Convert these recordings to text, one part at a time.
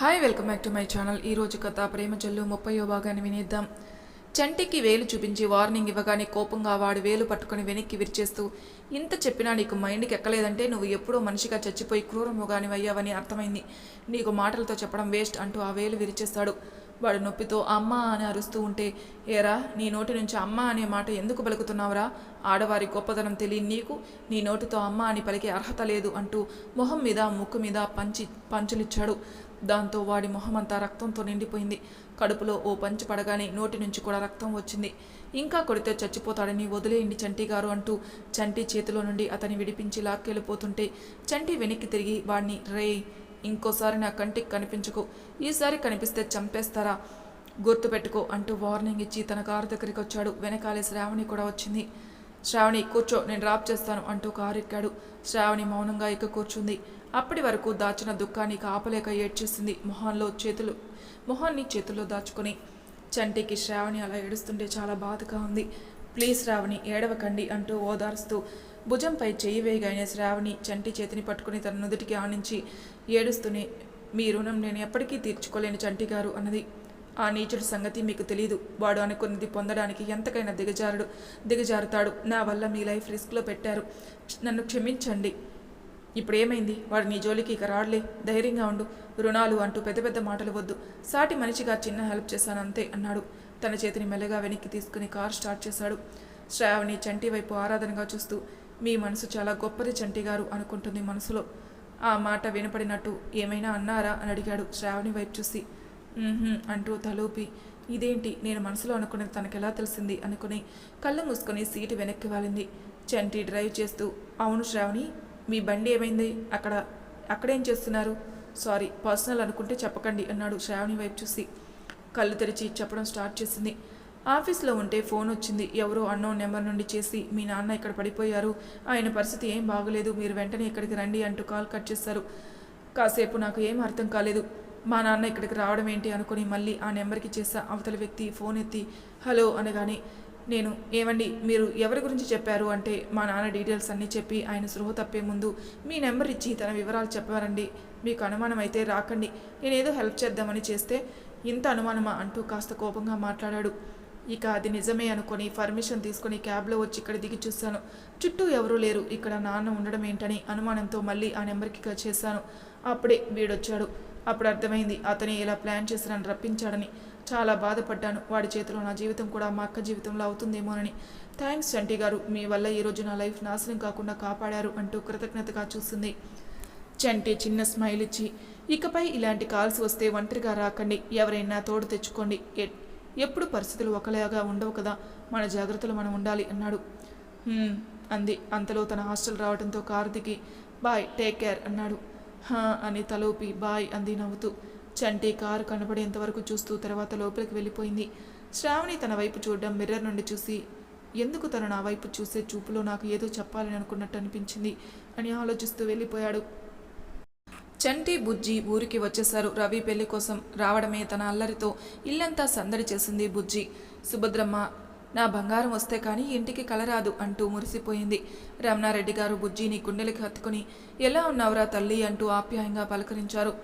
Hi welcome back to my channel ఈరోజు కథ ప్రేమ జల్లు ముప్పయో భాగాన్ని వినేద్దాం. చంటికి వేలు చూపించి వార్నింగ్ ఇవ్వగానే కోపంగా వాడు వేలు పట్టుకొని వెనక్కి విరిచేస్తూ ఇంత చెప్పినా నీకు మైండ్కి ఎక్కలేదంటే నువ్వు ఎప్పుడో మనిషిగా చచ్చిపోయి క్రూరముగాని అయ్యావని అర్థమైంది. నీకు మాటలతో చెప్పడం వేస్ట్ అంటూ ఆ వేలు విరిచేస్తాడు. వాడు నొప్పితో అమ్మ అని అరుస్తూ ఉంటే ఏరా నీ నోటి నుంచి అమ్మ అనే మాట ఎందుకు పలుకుతున్నావురా? ఆడవారి గొప్పతనం తెలియని నీకు నీ నోటితో అమ్మ అని పలికే అర్హత లేదు అంటూ మొహం మీద ముక్కు మీద పంచి పంచులిచ్చాడు. దాంతో వాడి మొహమంతా రక్తంతో నిండిపోయింది. కడుపులో ఓ పంచి పడగానే నోటి నుంచి కూడా రక్తం వచ్చింది. ఇంకా కొడితే చచ్చిపోతాడని వదిలేయండి చంటి గారు అంటూ చంటి చేతిలో నుండి అతని విడిపించి లాక్కెళ్ళిపోతుంటే చంటి వెనక్కి తిరిగి వాడిని రే ఇంకోసారి నా కంటికి కనిపించుకో. ఈసారి కనిపిస్తే చంపేస్తారా? గుర్తుపెట్టుకో అంటూ వార్నింగ్ ఇచ్చి తన కారు దగ్గరికి వచ్చాడు వెనకాలే శ్రావణి కూడా వచ్చింది. శ్రావణి కూర్చో నేను డ్రాప్ చేస్తాను అంటూ కారు ఎక్కాడు శ్రావణి మౌనంగా ఎక్క కూర్చుంది. అప్పటి వరకు దాచిన దుఃఖాన్ని కాపలేక ఏడ్చేసింది మొహంలో చేతులు మొహాన్ని చేతుల్లో దాచుకుని. చంటికి శ్రావణి అలా ఏడుస్తుంటే చాలా బాధగా ఉంది. ప్లీజ్ శ్రావణి ఏడవకండి అంటూ ఓదారుస్తూ భుజంపై చెయ్యి వేయగానే శ్రావణి చంటి చేతిని పట్టుకుని తన నుదుటికి ఆనించి ఏడుస్తూనే మీ రుణం నేను ఎప్పటికీ తీర్చుకోలేని చంటి గారు అన్నది. ఆ నీచుడి సంగతి మీకు తెలియదు వాడు అనుకున్నది పొందడానికి ఎంతకైనా దిగజారుడు దిగజారుతాడు. నా వల్ల మీ లైఫ్ రిస్క్లో పెట్టారు. నన్ను క్షమించండి. ఇప్పుడు ఏమైంది వాడు నీ జోలికి ఇక రాడలే. ధైర్యంగా ఉండు. రుణాలు అంటూ పెద్ద పెద్ద మాటలు వద్దు. సాటి మనిషిగా చిన్న హెల్ప్ చేశాను అంతే అన్నాడు. తన చేతిని మెల్లగా వెనక్కి తీసుకుని కార్ స్టార్ట్ చేశాడు. శ్రావణి చంటి వైపు ఆరాధనగా చూస్తూ మీ మనసు చాలా గొప్పది చంటి గారు అనుకుంటుంది మనసులో. ఆ మాట వినపడినట్టు ఏమైనా అన్నారా? అని అడిగాడు శ్రావణి వైపు చూసి. అంటూ తలూపి ఇదేంటి? నేను మనసులో అనుకున్నది తనకెలా తెలిసింది? అనుకుని కళ్ళు మూసుకొని సీటు వెనక్కి వాలింది. చంటి డ్రైవ్ చేస్తూ అవును శ్రావణి మీ బండి ఏమైంది? అక్కడ అక్కడేం చేస్తున్నారు? సారీ పర్సనల్ అనుకుంటే చెప్పకండి అన్నాడు శ్రావణి వైపు చూసి. కళ్ళు తెరిచి చెప్పడం స్టార్ట్ చేసింది. ఆఫీస్లో ఉంటే ఫోన్ వచ్చింది. ఎవరో అన్నోన్ నెంబర్ నుండి చేసి మీ నాన్న ఇక్కడ పడిపోయారు. ఆయన పరిస్థితి ఏం బాగలేదు. మీరు వెంటనే ఇక్కడికి రండి అంటూ కాల్ కట్ చేశారు కాసేపు నాకు ఏం అర్థం కాలేదు. మా నాన్న ఇక్కడికి రావడం ఏంటి అనుకుని మళ్ళీ ఆ నెంబర్కి చేసా అవతల వ్యక్తి ఫోన్ ఎత్తి హలో అనగానే నేను ఏమండి మీరు ఎవరి గురించి చెప్పారు? అంటే మా నాన్న డీటెయిల్స్ అన్నీ చెప్పి ఆయన సృహ తప్పే ముందు మీ నెంబర్ ఇచ్చి తన వివరాలు చెప్పారండి మీకు అనుమానం అయితే రాకండి నేనేదో హెల్ప్ చేద్దామని చేస్తే ఇంత అనుమానమా? అంటూ కాస్త కోపంగా మాట్లాడాడు. ఇక అది నిజమే అనుకొని పర్మిషన్ తీసుకొని క్యాబ్లో వచ్చి ఇక్కడ దిగి చూశాను. చుట్టూ ఎవరూ లేరు ఇక్కడ నాన్న ఉండడం ఏంటని అనుమానంతో మళ్ళీ ఆ నెంబర్కి కాల్ చేశాను. అప్పుడే వీడొచ్చాడు. అప్పుడు అర్థమైంది అతని ఇలా ప్లాన్ చేసి నన్ను రప్పించాడని. చాలా బాధపడ్డాను. వాడి చేతిలో నా జీవితం కూడా మా అక్క జీవితంలో అవుతుందేమోనని. థ్యాంక్స్ చంటి గారు మీ వల్ల ఈరోజు నా లైఫ్ నాశనం కాకుండా కాపాడారు అంటూ కృతజ్ఞతగా చూస్తుంది. చంటి చిన్న స్మైల్ ఇచ్చి ఇకపై ఇలాంటి కాల్స్ వస్తే ఒంటరిగా రాకండి. ఎవరైనా తోడు తెచ్చుకోండి. ఎ- ఎప్పుడు పరిస్థితులు ఒకలాగా ఉండవు కదా. మన జాగ్రత్తలు మనం ఉండాలి అన్నాడు. అంది. అంతలో తన హాస్టల్ రావడంతో కారు దిగి బాయ్ టేక్ కేర్ అన్నాడు. హా అని తలోపి బాయ్ అంది నవ్వుతూ. చంటి కారు కనబడేంత వరకు చూస్తూ తర్వాత లోపలికి వెళ్ళిపోయింది. శ్రావణి తన వైపు చూడడం మిర్రర్ నుండి చూసి ఎందుకు తను నా వైపు చూసే చూపులో నాకు ఏదో చెప్పాలని అనుకున్నట్టు అనిపించింది? అని ఆలోచిస్తూ వెళ్ళిపోయాడు. చంటి బుజ్జి ఊరికి వచ్చేశారు. రవి పెళ్ళి కోసం రావడమే తన అల్లరితో ఇల్లంతా సందడి చేసింది బుజ్జి. సుభద్రమ్మ నా బంగారం వస్తే కానీ ఇంటికి కలరాదు అంటూ మురిసిపోయింది. రమణారెడ్డి గారు బుజ్జిని గుండెలకి హత్తుకుని ఎలా ఉన్నావురా తల్లి? అంటూ ఆప్యాయంగా పలకరించారు.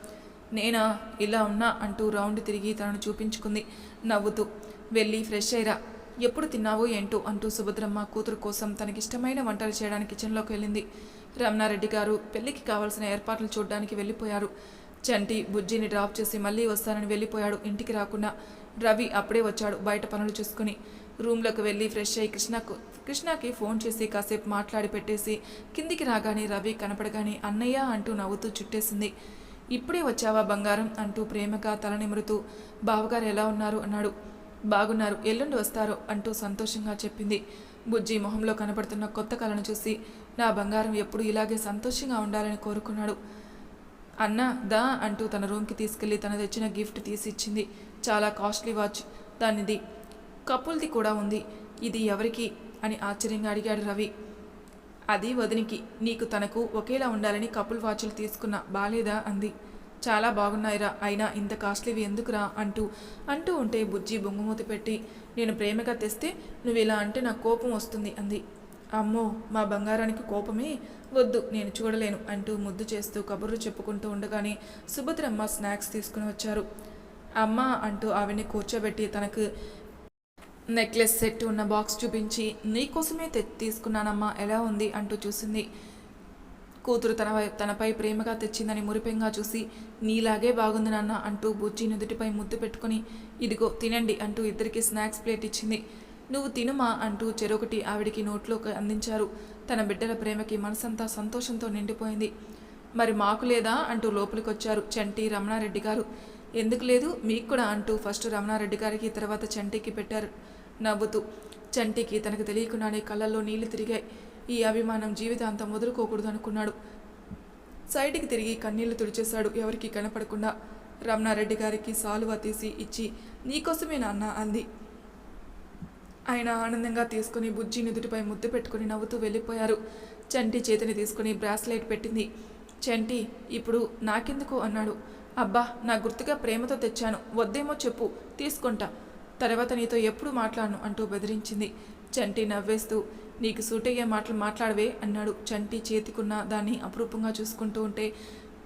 నేనా? ఇలా ఉన్నా? అంటూ రౌండ్ తిరిగి తనను చూపించుకుంది. నవ్వుతూ వెళ్ళి ఫ్రెష్ అయ్యరా. ఎప్పుడు తిన్నావో ఏంటో? అంటూ సుభద్రమ్మ కూతురు కోసం తనకిష్టమైన వంటలు చేయడానికి కిచెన్లోకి వెళ్ళింది. రమణారెడ్డి గారు పెళ్ళికి కావాల్సిన ఏర్పాట్లు చూడడానికి వెళ్ళిపోయారు. చంటి బుజ్జిని డ్రాప్ చేసి మళ్ళీ వస్తానని వెళ్ళిపోయాడు ఇంటికి రాకుండా. రవి అప్పుడే వచ్చాడు బయట పనులు చూసుకుని. రూమ్లోకి వెళ్ళి ఫ్రెష్ అయ్యి కృష్ణకు కృష్ణకి ఫోన్ చేసి కాసేపు మాట్లాడి పెట్టేసి కిందికి రాగానే రవి కనపడగానే అన్నయ్య అంటూ నవ్వుతూ చుట్టేసింది. ఇప్పుడే వచ్చావా బంగారం? అంటూ ప్రేమగా తల నిమురుతూ బావగారు ఎలా ఉన్నారు? అన్నాడు. బాగున్నారు. ఎల్లుండి వస్తారో? అంటూ సంతోషంగా చెప్పింది. బుజ్జి మొహంలో కనపడుతున్న కొత్త కళను చూసి నా బంగారం ఎప్పుడు ఇలాగే సంతోషంగా ఉండాలని కోరుకున్నాడు. అన్న దా అంటూ తన రూమ్కి తీసుకెళ్ళి తన తెచ్చిన గిఫ్ట్ తీసి ఇచ్చింది చాలా కాస్ట్లీ వాచ్ దానిది కపుల్ది కూడా ఉంది. ఇది ఎవరికి? అని ఆశ్చర్యంగా అడిగాడు రవి. అది వదినికి. నీకు తనకు ఒకేలా ఉండాలని కపుల్ వాచ్లు తీసుకున్నా బాలేదా? అంది. చాలా బాగున్నాయిరా. అయినా ఇంత కాస్ట్లీవి ఎందుకురా? అంటూ అంటూ ఉంటే బుజ్జి బొంగుమూతి పెట్టి నేను ప్రేమగా తెస్తే నువ్వు ఇలా అంటే నాకు కోపం వస్తుంది అంది. అమ్మో మా బంగారానికి కోపమే? వద్దు నేను చూడలేను అంటూ ముద్దు చేస్తూ కబుర్లు చెప్పుకుంటూ ఉండగానే సుభద్రమ్మ స్నాక్స్ తీసుకుని వచ్చారు. అమ్మ అంటూ ఆవిడ్ని కూర్చోబెట్టి తనకు నెక్లెస్ సెట్ ఉన్న బాక్స్ చూపించి నీకోసమే తె తీసుకున్నానమ్మా ఎలా ఉంది? అంటూ చూసింది. కూతురు తన వై- తనపై ప్రేమగా తెచ్చిందని మురిపెంగా చూసి నీలాగే బాగుంది నాన్న అంటూ బుజ్జి నుదుటిపై ముద్దు పెట్టుకుని ఇదిగో తినండి అంటూ ఇద్దరికి స్నాక్స్ ప్లేట్ ఇచ్చింది. నువ్వు తినుమా అంటూ చెరొకటి ఆవిడికి నోట్లోకి అందించారు. తన బిడ్డల ప్రేమకి మనసంతా సంతోషంతో నిండిపోయింది. మరి మాకు లేదా? అంటూ లోపలికి వచ్చారు చంటి రమణారెడ్డి గారు. ఎందుకు లేదు మీకు కూడా అంటూ ఫస్ట్ రమణారెడ్డి గారికి తర్వాత చంటికి పెట్టారు. నవ్వుతూ చంటికి తనకు తెలియకుండానే కళ్ళల్లో నీళ్ళు తిరిగాయి. ఈ అభిమానం జీవితాంతం వదులుకోకూడదు అనుకున్నాడు. సైడ్కి తిరిగి కన్నీళ్ళు తుడిచేశాడు. ఎవరికీ కనపడకుండా రమణారెడ్డి గారికి సాలువా తీసి ఇచ్చి నీకోసమే నాన్న అంది. ఆయన ఆనందంగా తీసుకుని బుజ్జి నుదుటిపై ముద్దు పెట్టుకుని నవ్వుతూ వెళ్ళిపోయారు. చంటి చేతిని తీసుకుని బ్రాస్లైట్ పెట్టింది. చంటి ఇప్పుడు నాకెందుకు అన్నాడు. అబ్బా నా గుర్తుగా ప్రేమతో తెచ్చాను. వద్దేమో చెప్పు. తీసుకుంటా. తర్వాత నీతో ఎప్పుడు మాట్లాడను అంటూ బెదిరించింది. చంటి నవ్వేస్తూ నీకు సూటయ్యే మాటలు మాట్లాడవే అన్నాడు. చంటి చేతికున్న దాన్ని అపురూపంగా చూసుకుంటూ ఉంటే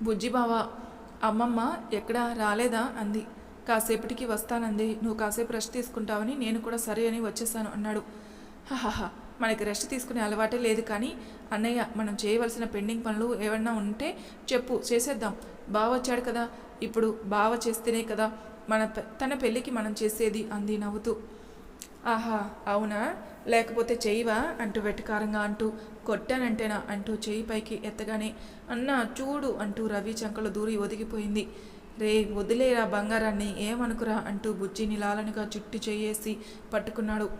బుజ్జిబావ అమ్మమ్మ ఎక్కడా రాలేదా? అంది. కాసేపటికి వస్తానంది. నువ్వు కాసేపు రెస్ట్ తీసుకుంటావని నేను కూడా సరే అని వచ్చేసాను అన్నాడు. హాహా మనకి రెస్ట్ తీసుకునే అలవాటే లేదు కానీ అన్నయ్య మనం చేయవలసిన పెండింగ్ పనులు ఏమన్నా ఉంటే చెప్పు చేసేద్దాం. బావ వచ్చాడు కదా. ఇప్పుడు బావ చేస్తేనే కదా మన పె- తన పెళ్ళికి మనం చేసేది అంది నవ్వుతూ. ఆహా అవునా? లేకపోతే చెయ్యవా? అంటూ వెటకారంగా అంటూ కొట్టానంటేనా? అంటూ చెయ్యి పైకి ఎత్తగానే అన్నా చూడు అంటూ రవి చంకలో దూరి ఒదిగిపోయింది. రే వదిలేరా బంగారాన్ని? ఏమనుకురా? అంటూ బుజ్జిని లాలనగా చుట్టి చేయేసి పట్టుకున్నాడు.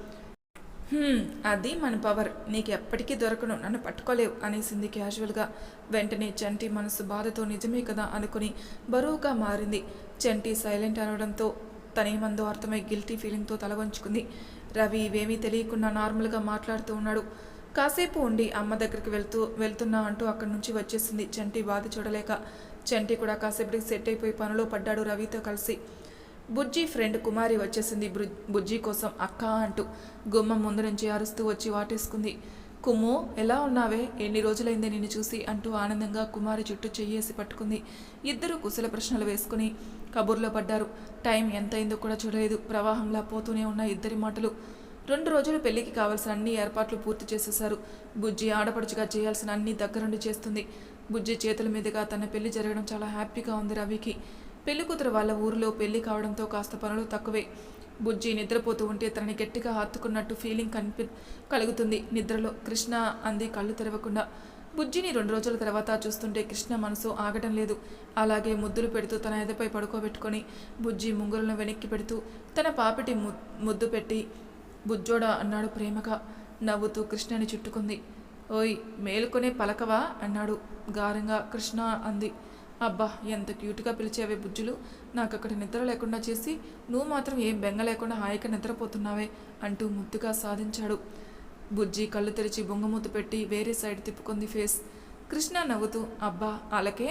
అది మన పవర్. నీకు ఎప్పటికీ దొరకను నన్ను పట్టుకోలేవు అనేసింది క్యాజువల్గా. వెంటనే చంటి మనసు బాధతో నిజమే కదా అనుకుని బరువుగా మారింది. చంటి సైలెంట్ అనడంతో తనేమందో అర్థమై గిల్టీ ఫీలింగ్తో తలవంచుకుంది రవి ఇవేమీ తెలియకుండా నార్మల్గా మాట్లాడుతూ ఉన్నాడు. కాసేపు ఉండి అమ్మ దగ్గరికి వెళ్తూ వెళ్తున్నా అంటూ అక్కడి నుంచి వచ్చేసింది. చంటి బాధ చూడలేక చంటి కూడా కాసేపటికి సెట్ అయిపోయి పనిలో పడ్డాడు రవితో కలిసి. బుజ్జి ఫ్రెండ్ కుమారి వచ్చేసింది బుజ్జి కోసం అక్క అంటూ గుమ్మం ముందు నుంచి అరుస్తూ వచ్చి వాటేసుకుంది. కుమ్ము ఎలా ఉన్నావే? ఎన్ని రోజులైందే నిన్ను చూసి అంటూ ఆనందంగా కుమారి చుట్టూ చెయ్యేసి పట్టుకుంది. ఇద్దరు కుశల ప్రశ్నలు వేసుకుని కబుర్లో పడ్డారు. టైం ఎంతైందో కూడా చూడలేదు. ప్రవాహంలా పోతూనే ఉన్న ఇద్దరి మాటలు. రెండు రోజులు పెళ్ళికి కావాల్సిన అన్ని ఏర్పాట్లు పూర్తి చేసేశారు. బుజ్జి ఆడపడుచుగా చేయాల్సిన అన్ని దగ్గరుండి చేస్తుంది. బుజ్జి చేతుల మీదుగా తన పెళ్ళి జరగడం చాలా హ్యాపీగా ఉంది రవికి. పెళ్ళికూతురు వాళ్ళ ఊరిలో పెళ్ళి కావడంతో కాస్త పనులు తక్కువే. బుజ్జి నిద్రపోతూ ఉంటే తనని గట్టిగా హత్తుకున్నట్టు ఫీలింగ్ కనిపి కలుగుతుంది నిద్రలో. కృష్ణ అంది కళ్ళు తెరవకుండా. బుజ్జిని రెండు రోజుల తర్వాత చూస్తుంటే కృష్ణ మనసు ఆగటం లేదు. అలాగే ముద్దులు పెడుతూ తన ఎదపై పడుకోబెట్టుకొని బుజ్జి ముంగులను వెనక్కి పెడుతూ తన పాపిటి ముద్దు పెట్టి బుజ్జోడా అన్నాడు ప్రేమగా. నవ్వుతూ కృష్ణని చుట్టుకుంది. ఓయ్ మేలుకొనే పలకవా అన్నాడు గారంగా కృష్ణ అంది. అబ్బా ఎంత క్యూట్గా పిలిచేవే బుజ్జులు. నాకు అక్కడ నిద్ర లేకుండా చేసి నువ్వు మాత్రం ఏం బెంగ లేకుండా హాయిగా నిద్రపోతున్నావే అంటూ ముద్దుగా సాధించాడు. బుజ్జి కళ్ళు తెరిచి బొంగమూత పెట్టి వేరే సైడ్ తిప్పుకుంది ఫేస్. కృష్ణ నవ్వుతూ అబ్బా అలాగే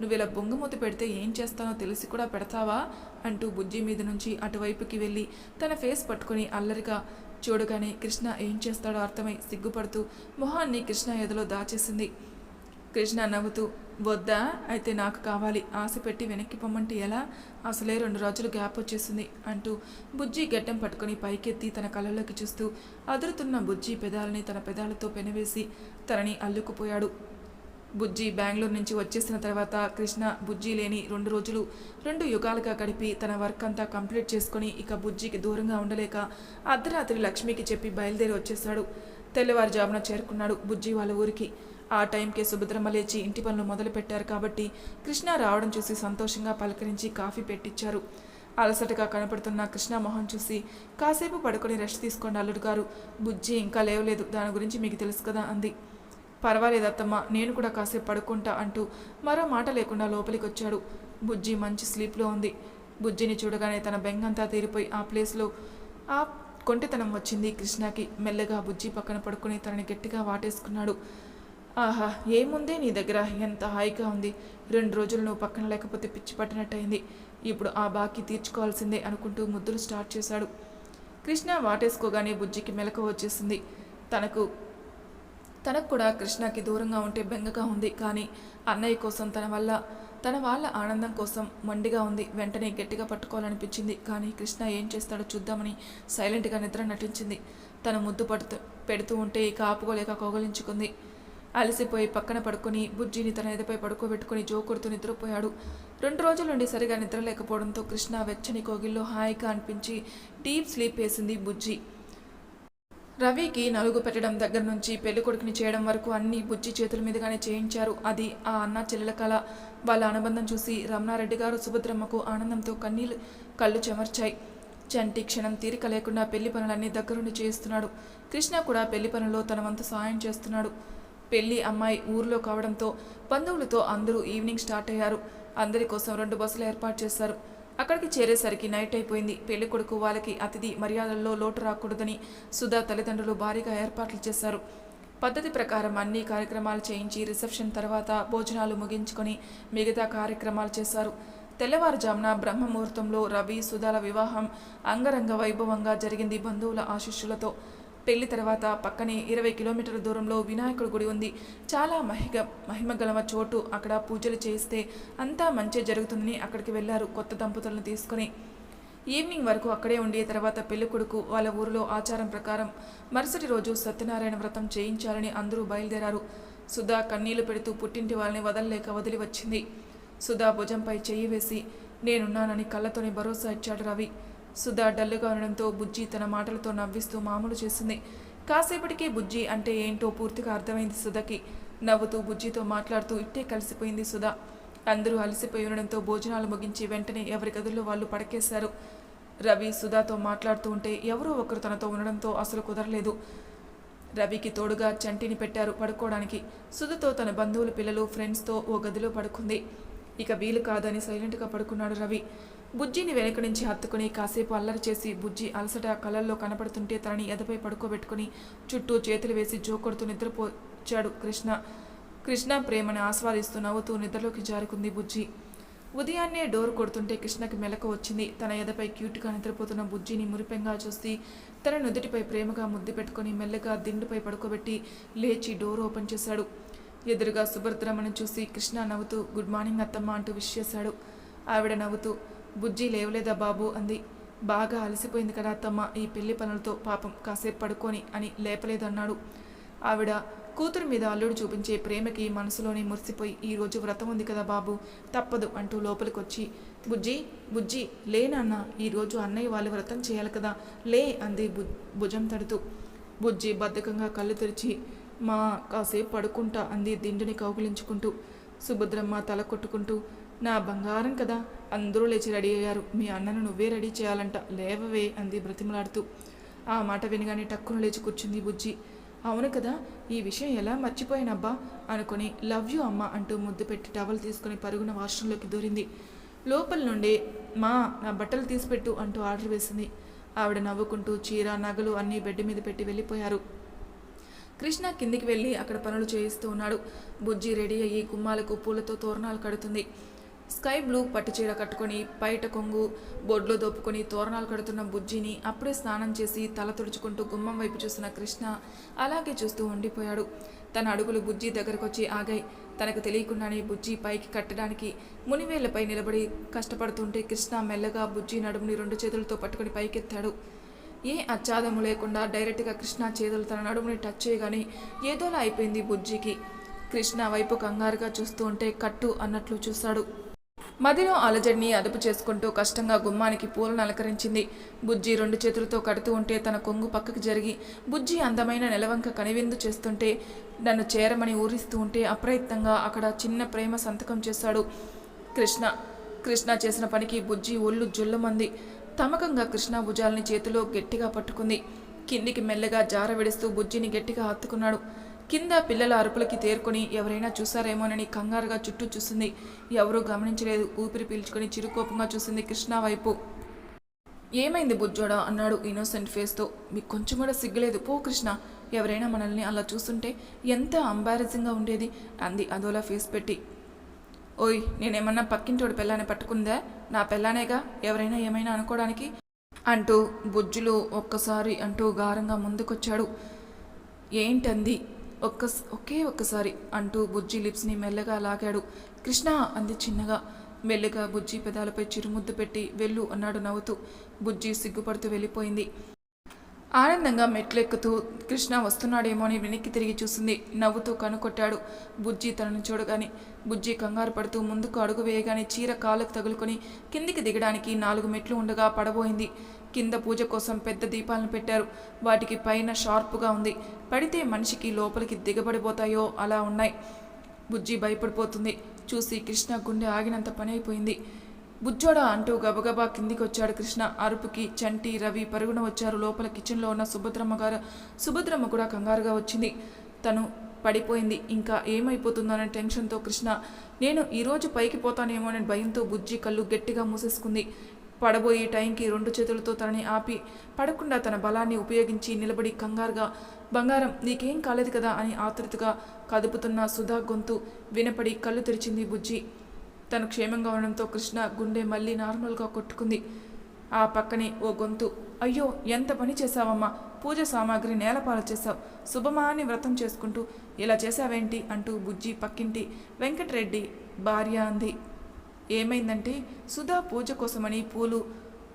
నువ్వు ఇలా బొంగమూత పెడితే ఏం చేస్తానో తెలిసి కూడా పెడతావా? అంటూ బుజ్జి మీద నుంచి అటువైపుకి వెళ్ళి తన ఫేస్ పట్టుకొని అల్లరిగా చూడగానే కృష్ణ ఏం చేస్తాడో అర్థమై సిగ్గుపడుతూ మొహాన్ని కృష్ణ ఎదలో దాచేసింది. కృష్ణ నవ్వుతూ వద్దా అయితే నాకు కావాలి. ఆశ పెట్టి వెనక్కి పొమ్మంటే ఎలా? అసలే రెండు రోజులు గ్యాప్ వచ్చేసింది అంటూ బుజ్జి గడ్డం పట్టుకొని పైకెత్తి తన కళ్ళలోకి చూస్తూ అదురుతున్న బుజ్జి పెదాలని తన పెదాలతో పెనవేసి తనని అల్లుకుపోయాడు. బుజ్జి బెంగళూరు నుంచి వచ్చేసిన తర్వాత కృష్ణ బుజ్జి లేని రెండు రోజులు రెండు యుగాలుగా గడిపి తన వర్క్ అంతా కంప్లీట్ చేసుకుని ఇక బుజ్జికి దూరంగా ఉండలేక అర్ధరాత్రి లక్ష్మికి చెప్పి బయలుదేరి వచ్చేశాడు. తెల్లవారుజామున చేరుకున్నాడు బుజ్జి వాళ్ళ ఊరికి. ఆ టైంకే సుభద్రమ్మ లేచి ఇంటి పనులు మొదలుపెట్టారు కాబట్టి కృష్ణ రావడం చూసి సంతోషంగా పలకరించి కాఫీ పెట్టించారు అలసటగా కనపడుతున్న కృష్ణ మొహం చూసి కాసేపు పడుకొని రెస్ట్ తీసుకోండి అల్లుడు గారు. బుజ్జి ఇంకా లేవలేదు దాని గురించి మీకు తెలుసు కదా అంది. పర్వాలేదు అత్తమ్మ నేను కూడా కాసేపు పడుకుంటా అంటూ మరో మాట లేకుండా లోపలికి వచ్చాడు బుజ్జి మంచి స్లీప్లో ఉంది. బుజ్జిని చూడగానే తన బెంగంతా తీరిపోయి ఆ ప్లేస్లో ఆ కొంటెతనం వచ్చింది కృష్ణకి. మెల్లగా బుజ్జి పక్కన పడుకుని తనని గట్టిగా వాటేసుకున్నాడు. ఆహా ఏముంది? నీ దగ్గర ఎంత హాయిగా ఉంది. రెండు రోజులు నువ్వు పక్కన లేకపోతే పిచ్చి పట్టినట్టయింది. ఇప్పుడు ఆ బాకీ తీర్చుకోవాల్సిందే అనుకుంటూ ముద్దులు స్టార్ట్ చేశాడు. కృష్ణ వాటేసుకోగానే బుజ్జికి మెలకు వచ్చేసింది. తనకు తనకు కూడా కృష్ణకి దూరంగా ఉంటే బెంగగా ఉంది. కానీ అన్నయ్య కోసం తన వల్ల తన వాళ్ళ ఆనందం కోసం మొండిగా ఉంది. వెంటనే గట్టిగా పట్టుకోవాలనిపించింది. కానీ కృష్ణ ఏం చేస్తాడో చూద్దామని సైలెంట్గా నిద్ర నటించింది. తను ముద్దు పడుతూ పెడుతూ ఉంటే ఇక ఆపుకోలేక కౌగలించుకుంది. అలసిపోయి పక్కన పడుకొని బుజ్జిని తన ఎదపై పడుకోబెట్టుకుని జో కొడుతూ నిద్రపోయాడు. రెండు రోజుల నుండి సరిగా నిద్ర లేకపోవడంతో కృష్ణ వెచ్చని కోగిల్లో హాయిగా అనిపించి డీప్ స్లీప్ వేసింది బుజ్జి. రవికి నలుగు పెట్టడం దగ్గర నుంచి పెళ్ళి కొడుకుని చేయడం వరకు అన్ని బుజ్జి చేతుల మీదుగానే చేయించారు. అది ఆ అన్న చెల్లెల కళ వాళ్ళ అనుబంధం చూసి రమణారెడ్డి గారు సుభద్రమ్మకు ఆనందంతో కన్నీళ్ళు కళ్ళు చెమర్చాయి. చంటి క్షణం తీరిక లేకుండా పెళ్ళి పనులన్నీ దగ్గరుండి చేస్తున్నాడు కృష్ణ కూడా పెళ్ళి పనుల్లో తన వంతు సాయం చేస్తున్నాడు. పెళ్ళి అమ్మాయి ఊర్లో కావడంతో బంధువులతో అందరూ ఈవినింగ్ స్టార్ట్ అయ్యారు. అందరి కోసం రెండు బస్సులు ఏర్పాటు చేశారు. అక్కడికి చేరేసరికి నైట్ అయిపోయింది. పెళ్ళి కొడుకు వాళ్ళకి అతిథి మర్యాదల్లో లోటు రాకూడదని సుధా తల్లిదండ్రులు భారీగా ఏర్పాట్లు చేశారు. పద్ధతి ప్రకారం అన్ని కార్యక్రమాలు చేయించి రిసెప్షన్ తర్వాత భోజనాలు ముగించుకొని మిగతా కార్యక్రమాలు చేశారు. తెల్లవారుజామున బ్రహ్మముహూర్తంలో రవి సుధాల వివాహం అంగరంగ వైభవంగా జరిగింది బంధువుల ఆశీస్సులతో పెళ్ళి తర్వాత పక్కనే ఇరవై కిలోమీటర్ల దూరంలో వినాయకుడి గుడి ఉంది. చాలా మహిగ మహిమ గలవ చోటు అక్కడ పూజలు చేస్తే అంతా మంచి జరుగుతుందని అక్కడికి వెళ్ళారు కొత్త దంపతులను తీసుకొని. ఈవినింగ్ వరకు అక్కడే ఉండి తర్వాత పెళ్ళి కొడుకు వాళ్ళ ఊరిలో ఆచారం ప్రకారం మరుసటి రోజు సత్యనారాయణ వ్రతం చేయించాలని అందరూ బయలుదేరారు. సుధా కన్నీళ్ళు పెడుతూ పుట్టింటి వాళ్ళని వదలలేక వదిలి వచ్చింది. సుధా భుజంపై చెయ్యి వేసి నేనున్నానని కళ్ళతోనే భరోసా ఇచ్చాడు రవి. సుధా డల్లుగా ఉండడంతో బుజ్జి తన మాటలతో నవ్విస్తూ మామూలు చేసింది. కాసేపటికి బుజ్జి అంటే ఏంటో పూర్తిగా అర్థమైంది సుధకి. నవ్వుతూ బుజ్జితో మాట్లాడుతూ ఇట్టే కలిసిపోయింది సుధా. అందరూ అలసిపోయి ఉండడంతో భోజనాలు ముగించి వెంటనే ఎవరి గదుల్లో వాళ్ళు పడకేశారు. రవి సుధాతో మాట్లాడుతూ ఉంటే ఎవరో ఒకరు తనతో ఉండడంతో అసలు కుదరలేదు. రవికి తోడుగా చంటిని పెట్టారు పడుకోవడానికి. సుధతో తన బంధువుల పిల్లలు ఫ్రెండ్స్తో ఓ గదిలో పడుకుంది. ఇక వీలు కాదని సైలెంట్గా పడుకున్నాడు రవి. బుజ్జిని వెనక నుంచి హత్తుకుని కాసేపు అల్లరి చేసి బుజ్జి అలసట కళ్ళల్లో కనపడుతుంటే తనని ఎదపై పడుకోబెట్టుకుని చుట్టూ చేతులు వేసి జోకొడుతూ నిద్రపోచాడు కృష్ణ. కృష్ణ ప్రేమను ఆస్వాదిస్తూ నవ్వుతూ నిద్రలోకి జారుకుంది బుజ్జి. ఉదయాన్నే డోర్ కొడుతుంటే కృష్ణకి మెలక వచ్చింది. తన ఎదపై క్యూట్గా నిద్రపోతున్న బుజ్జిని మురిపెంగా చూసి తన నుదుటిపై ప్రేమగా ముద్దు పెట్టుకుని మెల్లగా దిండుపై పడుకోబెట్టి లేచి డోర్ ఓపెన్ చేశాడు. ఎదురుగా సుభద్రమ్మను చూసి కృష్ణ నవ్వుతూ గుడ్ మార్నింగ్ అత్తమ్మ అంటూ విష్ చేశాడు. ఆవిడ నవ్వుతూ బుజ్జి లేవలేదా బాబు అంది. బాగా అలసిపోయింది కదా అత్తమ్మ ఈ పెళ్ళి పనులతో పాపం కాసేపు పడుకొని అని లేపలేదన్నాడు. ఆవిడ కూతురు మీద అల్లుడు చూపించే ప్రేమకి మనసులోనే మురిసిపోయి ఈరోజు వ్రతం ఉంది కదా బాబు తప్పదు అంటూ లోపలికొచ్చి బుజ్జి బుజ్జి లే ఈరోజు అన్నయ్య వాళ్ళు వ్రతం చేయాలి కదా లే అంది భు భుజం తడుతూ. బుజ్జి బద్ధకంగా కళ్ళు తెరిచి మా కాసేపు పడుకుంటా అంది దిండుని కౌగులించుకుంటూ. సుభద్రమ్మ తల కొట్టుకుంటూ నా బంగారం కదా అందరూ లేచి రెడీ అయ్యారు. మీ అన్నను నువ్వే రెడీ చేయాలంట లేవవే అంది బ్రతిమలాడుతూ. ఆ మాట వినగానే టక్కున లేచి కూర్చుంది బుజ్జి. అవును కదా ఈ విషయం ఎలా మర్చిపోయానబ్బా? అనుకుని లవ్ యూ అమ్మ అంటూ ముద్దు పెట్టి టవల్ తీసుకుని పరుగున వాష్రూంలోకి దూరింది. లోపల నుండి మా నా బట్టలు తీసిపెట్టు అంటూ ఆర్డర్ వేసింది. ఆవిడ నవ్వుకుంటూ చీర నగలు అన్నీ బెడ్ మీద పెట్టి వెళ్ళిపోయారు. కృష్ణ కిందికి వెళ్ళి అక్కడ పనులు చేయిస్తూ ఉన్నాడు. బుజ్జి రెడీ అయ్యి గుమ్మాలకు పూలతో తోరణాలు కడుతుంది. స్కై బ్లూ పట్టుచీర కట్టుకొని బయట కొంగు బొడ్లో దోపుకొని తోరణాలు కడుతున్న బుజ్జిని అప్పుడే స్నానం చేసి తల తుడుచుకుంటూ గుమ్మం వైపు చూసిన కృష్ణ అలాగే చూస్తూ ఉండిపోయాడు. తన అడుగులు బుజ్జి దగ్గరకొచ్చి ఆగాయి. తనకు తెలియకుండానే బుజ్జి పైకి కట్టడానికి మునివేళ్ళపై నిలబడి కష్టపడుతుంటే కృష్ణ మెల్లగా బుజ్జి నడుముని రెండు చేతులతో పట్టుకొని పైకెత్తాడు. ఏ అచ్చాదము లేకుండా డైరెక్ట్గా కృష్ణ చేతులు తన నడుముని టచ్ చేయగానే ఏదోలా అయిపోయింది బుజ్జికి. కృష్ణ వైపు కంగారుగా చూస్తూ ఉంటే కట్టు అన్నట్లు చూశాడు. మదిలో అలజడిని అదుపు చేసుకుంటూ కష్టంగా గుమ్మానికి పూలను అలంకరించింది. బుజ్జి రెండు చేతులతో కడుతూ ఉంటే తన కొంగు పక్కకి జరిగి బుజ్జి అందమైన నెలవంక కనివిందు చేస్తుంటే నన్ను చేరమని ఊరిస్తూ ఉంటే అప్రయత్నంగా అక్కడ చిన్న ప్రేమ సంతకం చేశాడు. కృష్ణ కృష్ణ చేసిన పనికి బుజ్జి ఒళ్ళు జుల్లమంది తమకంగా కృష్ణ భుజాలని చేతిలో గట్టిగా పట్టుకుంది. కిందికి మెల్లగా జార విడుస్తూ బుజ్జిని గట్టిగా హత్తుకున్నాడు. కింద పిల్లల అరుపులకి తేరుకొని ఎవరైనా చూసారేమోనని కంగారుగా చుట్టూ చూసింది. ఎవరూ గమనించలేదు. ఊపిరి పీల్చుకొని చిరుకోపంగా చూసింది కృష్ణ వైపు. ఏమైంది బుజ్జోడా? అన్నాడు ఇన్నోసెంట్ ఫేస్తో. మీకు కొంచెం కూడా సిగ్గులేదు. పో కృష్ణ. ఎవరైనా మనల్ని అలా చూస్తుంటే ఎంత అంబారసింగ్గా ఉండేది? అంది అదోలా ఫేస్ పెట్టి. ఓయ్ నేనేమన్నా పక్కింటోడు పెళ్ళాన్ని పట్టుకుందా? నా పెళ్ళానేగా? ఎవరైనా ఏమైనా అనుకోవడానికి? అంటూ బుజ్జులు ఒక్కసారి అంటూ గారంగా ముందుకొచ్చాడు. ఏంటంది? ఒక్క ఒకే ఒక్కసారి అంటూ బుజ్జి లిప్స్ని మెల్లగా లాగాడు. కృష్ణ అంది చిన్నగా. మెల్లగా బుజ్జి పెదాలపై చిరుముద్దు పెట్టి వెళ్ళు అన్నాడు నవ్వుతూ. బుజ్జి సిగ్గుపడుతూ వెళ్ళిపోయింది. ఆనందంగా మెట్లెక్కుతూ కృష్ణ వస్తున్నాడేమో అని వెనక్కి తిరిగి చూసింది. నవ్వుతూ కనుకొట్టాడు. బుజ్జి తనను చూడగానే బుజ్జి కంగారు పడుతూ ముందుకు అడుగు వేయగానే చీర కాళ్ళకు తగులుకొని కిందికి దిగడానికి నాలుగు మెట్లు ఉండగా పడబోయింది. కింద పూజ కోసం పెద్ద దీపాలను పెట్టారు. వాటికి పైన షార్పుగా ఉంది. పడితే మనిషికి లోపలికి దిగబడిపోతాయో అలా ఉన్నాయి. బుజ్జి భయపడిపోతుంది. చూసి కృష్ణ గుండె ఆగినంత పని అయిపోయింది. బుజ్జోడా అంటూ గబగబా కిందికి వచ్చాడు కృష్ణ. అరుపుకి చంటి రవి పరుగున వచ్చారు. లోపల కిచెన్లో ఉన్న సుభద్రమ్మ గారు సుభద్రమ్మ కూడా కంగారుగా వచ్చింది. తను పడిపోయింది. ఇంకా ఏమైపోతుందోననే టెన్షన్తో కృష్ణ నేను ఈరోజు పైకి పోతానేమో అనే భయంతో బుజ్జి కళ్ళు గట్టిగా మూసేసుకుంది. పడబోయే టైంకి రెండు చేతులతో తనని ఆపి పడకుండా తన బలాన్ని ఉపయోగించి నిలబడి కంగారుగా బంగారం నీకేం కాలేదు కదా అని ఆతృతగా కదుపుతున్న సుధా గొంతు వినపడి కళ్ళు తెరిచింది బుజ్జి. తను క్షేమంగా ఉండడంతో కృష్ణ గుండె మళ్ళీ నార్మల్గా కొట్టుకుంది. ఆ పక్కనే ఓ గొంతు అయ్యో ఎంత పని చేశావమ్మా? పూజ సామాగ్రి నేలపాలు చేశావు. శుభమా అని వ్రతం చేసుకుంటూ ఇలా చేశావేంటి? అంటూ బుజ్జి పక్కింటి వెంకటరెడ్డి భార్య అంది. ఏమైందంటే సుధా పూజ కోసమని పూలు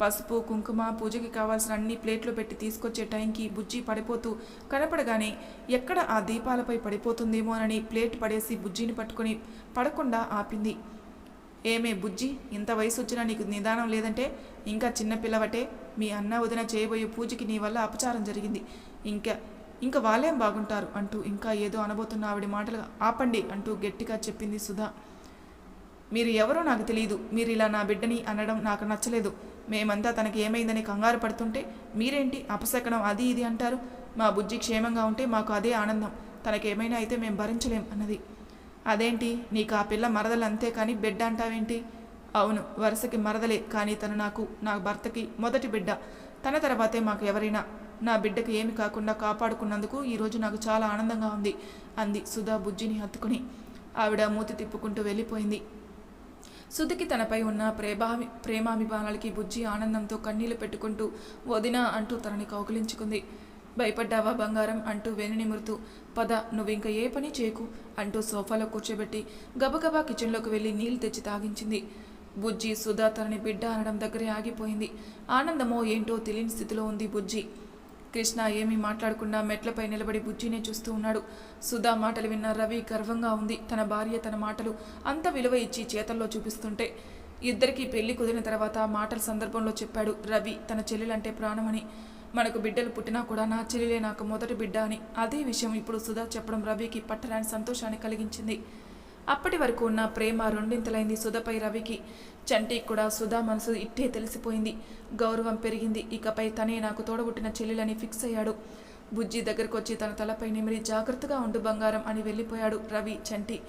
పసుపు కుంకుమ పూజకి కావాల్సిన అన్ని ప్లేట్లో పెట్టి తీసుకొచ్చే టైంకి బుజ్జి పడిపోతూ కనపడగానే ఎక్కడ ఆ దీపాలపై పడిపోతుందేమోనని ప్లేట్ పడేసి బుజ్జిని పట్టుకొని పడకుండా ఆపింది. ఏమే బుజ్జి ఇంత వయసు వచ్చినా నీకు నిదానం లేదంటే ఇంకా చిన్న పిల్లవటే. మీ అన్న వదిన చేయబోయే పూజకి నీ వల్ల అపచారం జరిగింది. ఇంకా ఇంకా వాళ్ళేం బాగుంటారు అంటూ ఇంకా ఏదో అనబోతున్న ఆవిడ మాటలు ఆపండి అంటూ గట్టిగా చెప్పింది సుధా. మీరు ఎవరో నాకు తెలియదు మీరు ఇలా నా బిడ్డని అనడం నాకు నచ్చలేదు. మేమంతా తనకి ఏమైందని కంగారు పడుతుంటే మీరేంటి అపశకనం అది ఇది అంటారు? మా బుజ్జి క్షేమంగా ఉంటే మాకు అదే ఆనందం. తనకేమైనా అయితే మేము భరించలేం అన్నది. అదేంటి? నీకు ఆ పిల్ల మరదలు అంతే కానీ బిడ్డ అంటావేంటి అవును వరుసకి మరదలే కానీ తను నాకు నా భర్తకి మొదటి బిడ్డ. తన తర్వాతే మాకు ఎవరైనా. నా బిడ్డకి ఏమి కాకుండా కాపాడుకున్నందుకు ఈరోజు నాకు చాలా ఆనందంగా ఉంది అంది సుధా బుజ్జిని హత్తుకుని. ఆవిడ మూతి తిప్పుకుంటూ వెళ్ళిపోయింది. సుధికి తనపై ఉన్న ప్రేమాభి ప్రేమాభిమానాలకి బుజ్జి ఆనందంతో కన్నీళ్ళు పెట్టుకుంటూ వదిన అంటూ తనని కౌగిలించుకుంది. భయపడ్డావా బంగారం అంటూ వెనునిమురుతూ పద నువ్వు ఇంకా ఏ పని చేయకు అంటూ సోఫాలో కూర్చోబెట్టి గబగబా కిచెన్లోకి వెళ్ళి నీళ్ళు తెచ్చి తాగించింది. బుజ్జి సుధా తనని బిడ్డ అనడం దగ్గరే ఆగిపోయింది. ఆనందమో ఏంటో తెలియని స్థితిలో ఉంది బుజ్జి. కృష్ణ ఏమీ మాట్లాడకుండా మెట్లపై నిలబడి బుజ్జినే చూస్తూ ఉన్నాడు. సుధా మాటలు విన్న రవి గర్వంగా ఉంది. తన భార్య తన మాటలు అంత విలువ ఇచ్చి చేతల్లో చూపిస్తుంటే. ఇద్దరికీ పెళ్ళి కుదిరిన తర్వాత మాటల సందర్భంలో చెప్పాడు రవి తన చెల్లెలంటే ప్రాణమని. మనకు బిడ్డలు పుట్టినా కూడా నా చెల్లెలే నాకు మొదటి బిడ్డ అని. అదే విషయం ఇప్పుడు సుధా చెప్పడం రవికి పట్టరాని సంతోషాన్ని కలిగించింది. అప్పటి వరకు ఉన్న ప్రేమ రెండింతలైంది సుధపై రవికి. చంటి కూడా సుధా మనసు ఇట్టే తెలిసిపోయింది. గౌరవం పెరిగింది. ఇకపై తనే నాకు తోడబుట్టిన చెల్లెలని ఫిక్స్ అయ్యాడు. బుజ్జి దగ్గరకు వచ్చి తన తలపై నిమిరి జాగ్రత్తగా ఉండు బంగారం అని వెళ్ళిపోయాడు రవి చంటి.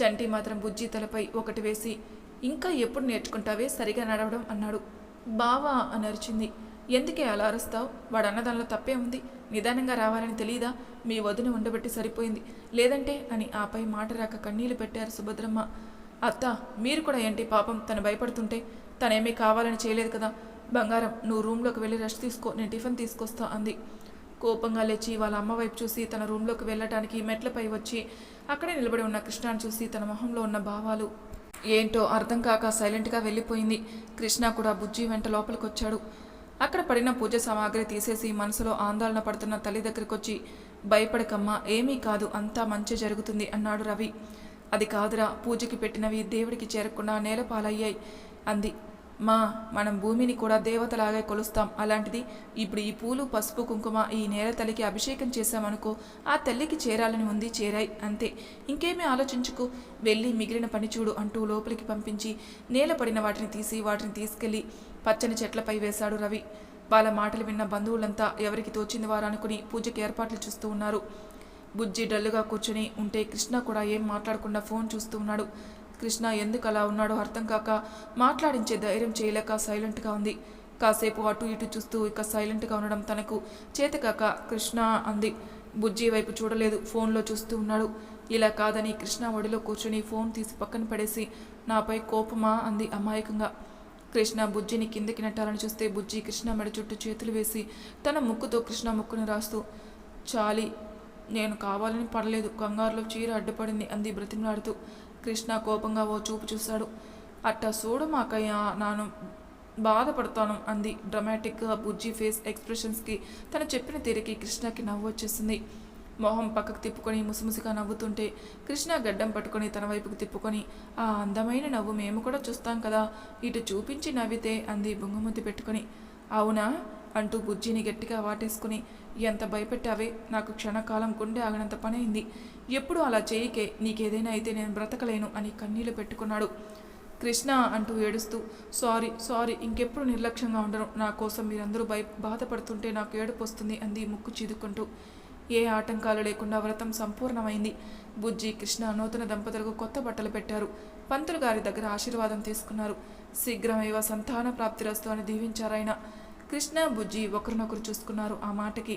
చంటి మాత్రం బుజ్జి తలపై ఒకటి వేసి ఇంకా ఎప్పుడు నేర్చుకుంటావే? సరిగా నడవడం అన్నాడు. బావా అని అరిచింది. ఎందుకే అలా అరుస్తావు? వాడు అన్నదానిలో తప్పే ఉంది. నిదానంగా రావాలని తెలియదా మీ వదిని ఉండబెట్టి సరిపోయింది. లేదంటే అని ఆపై మాట రాక కన్నీళ్ళు పెట్టారు సుభద్రమ్మ. అత్త మీరు కూడా ఏంటి పాపం? తను భయపడుతుంటే తనేమీ కావాలని చేయలేదు కదా? బంగారం నువ్వు రూమ్లోకి వెళ్ళి రెస్ట్ తీసుకో నేను టిఫిన్ తీసుకొస్తా అంది. కోపంగా లేచి వాళ్ళ అమ్మ వైపు చూసి తన రూమ్లోకి వెళ్ళటానికి మెట్లపై వచ్చి అక్కడే నిలబడి ఉన్న కృష్ణాన్ని చూసి తన మొహంలో ఉన్న భావాలు. ఏంటో అర్థం కాక సైలెంట్గా వెళ్ళిపోయింది. కృష్ణ కూడా బుజ్జి వెంట లోపలికి వచ్చాడు అక్కడ పడిన పూజ సామాగ్రి తీసేసి మనసులో ఆందోళన పడుతున్న తల్లి దగ్గరికి వచ్చి భయపడకమ్మా ఏమీ కాదు అంతా మంచి జరుగుతుంది అన్నాడు రవి. అది కాదురా పూజకి పెట్టినవి దేవుడికి చేరకుండా నేలపాలయ్యాయి అంది. మా మనం భూమిని కూడా దేవతలాగే కొలుస్తాం. అలాంటిది ఇప్పుడు ఈ పూలు పసుపు కుంకుమ ఈ నేల తల్లికి అభిషేకం చేశామనుకో ఆ తల్లికి చేరాలని ఉంది చేరాయి అంతే. ఇంకేమీ ఆలోచించుకు వెళ్ళి మిగిలిన పని చూడు అంటూ లోపలికి పంపించి నేల పడిన వాటిని తీసి వాటిని తీసుకెళ్ళి పచ్చని చెట్లపై వేశాడు రవి. వాళ్ళ మాటలు విన్న బంధువులంతా ఎవరికి తోచింది వారు అనుకుని పూజకి ఏర్పాట్లు చూస్తూ ఉన్నారు. బుజ్జి డల్లుగా కూర్చుని ఉంటే కృష్ణ కూడా ఏం మాట్లాడకుండా ఫోన్ చూస్తూ ఉన్నాడు. కృష్ణ ఎందుకు అలా ఉన్నాడో అర్థం కాక మాట్లాడించే ధైర్యం చేయలేక సైలెంట్గా ఉంది. కాసేపు అటు ఇటు చూస్తూ ఇక సైలెంట్గా ఉండడం తనకు చేతకాక కృష్ణ అంది. బుజ్జి వైపు చూడలేదు ఫోన్లో చూస్తూ ఉన్నాడు. ఇలా కాదని కృష్ణ ఒడిలో కూర్చుని ఫోన్ తీసి పక్కన పడేసి నాపై కోపమా? అంది అమాయకంగా. కృష్ణ బుజ్జిని కిందకి నెట్టాలని చూస్తే బుజ్జి కృష్ణ మెడ చుట్టూ చేతులు వేసి తన ముక్కుతో కృష్ణ ముక్కును రాస్తూ చాలి నేను కావాలని పడలేదు కంగారులో చీర అడ్డుపడింది అంది బ్రతిమలాడుతూ. కృష్ణ కోపంగా ఓ చూపు చూశాడు. అట్టా చూడు మాకయ్య నాను బాధపడతాను అంది. డ్రమాటిక్గా బుజ్జి ఫేస్ ఎక్స్ప్రెషన్స్కి తను చెప్పిన తీరికి కృష్ణకి నవ్వు వచ్చేసింది. మొహం పక్కకు తిప్పుకొని ముసిముసిగా నవ్వుతుంటే కృష్ణ గడ్డం పట్టుకొని తన వైపుకు తిప్పుకొని ఆ అందమైన నవ్వు మేము కూడా చూస్తాం కదా ఇటు చూపించి నవ్వితే అంది బొంగుమతి పెట్టుకొని. అవునా? అంటూ బుజ్జిని గట్టిగా వాటేసుకుని ఎంత భయపెట్టావే నాకు క్షణకాలం గుండె ఆగినంత పని అయింది ఎప్పుడు అలా చేయకే నీకేదైనా అయితే నేను బ్రతకలేను అని కన్నీళ్ళు పెట్టుకున్నాడు. కృష్ణ అంటూ ఏడుస్తూ సారీ సారీ ఇంకెప్పుడు నిర్లక్ష్యంగా ఉండను నా కోసం మీరందరూ భయ బాధపడుతుంటే నాకు ఏడుపు వస్తుంది అంది ముక్కు చీదుకుంటూ ఏ ఆటంకాలు లేకుండా వ్రతం సంపూర్ణమైంది. బుజ్జి కృష్ణ నూతన దంపతులకు కొత్త బట్టలు పెట్టారు. పంతులు గారి దగ్గర ఆశీర్వాదం తీసుకున్నారు. శీఘ్రమేవ సంతాన ప్రాప్తిరస్తు అని దీవించారాయన. కృష్ణ బుజ్జి ఒకరినొకరు చూసుకున్నారు ఆ మాటకి.